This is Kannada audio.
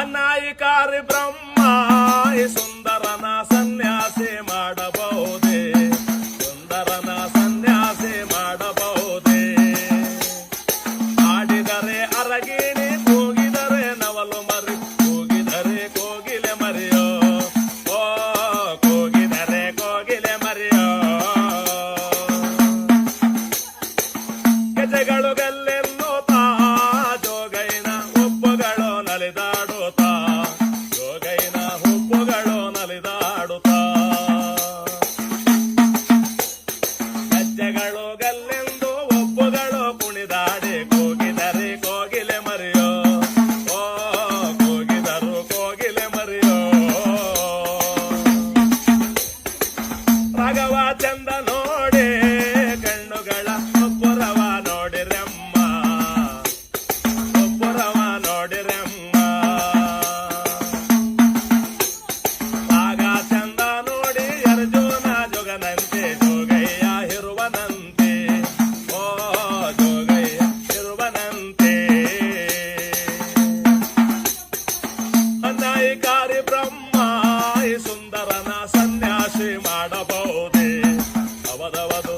ಅನಾಯಿಕಾರಿ ಬ್ರಹ್ಮ ಈ ಸುಂದರನ ಸನ್ಯಾಸಿ ಮಾಡಬಹುದೇ? ಸುಂದರನ ಸನ್ಯಾಸಿ ಮಾಡಬಹುದೇ? ಆಡಿದರೆ ಅರಗಿಣಿ, ಕೂಗಿದರೆ ನವಲು ಮರಿ. ಕೂಗಿದರೆ ಕೋಗಿಲೆ ಮರಿಯೋ? ಓ, ಕೂಗಿದರೆ ಕೋಗಿಲೆ ಮರಿಯೋ? ಗೆಜೆಗಳು ಕೊಂಬುಗಳು ಕುಣಿದಾಡಿ ಕೋಗಿದರೆ ಕೋಗಿಲೆ ಮರೆಯೋ ಓ ಕೋಗಿದರು ಕೋಗಿಲೆ ಮರೆಯೋ. ರಾಘವ ಚಂದ ನೋಡಿ ಅಧಿಕಾರಿ ಬ್ರಹ್ಮ ಸುಂದರನ ಸನ್ಯಾಸಿ ಮಾಡಬಹುದೇ? ಅವದವದು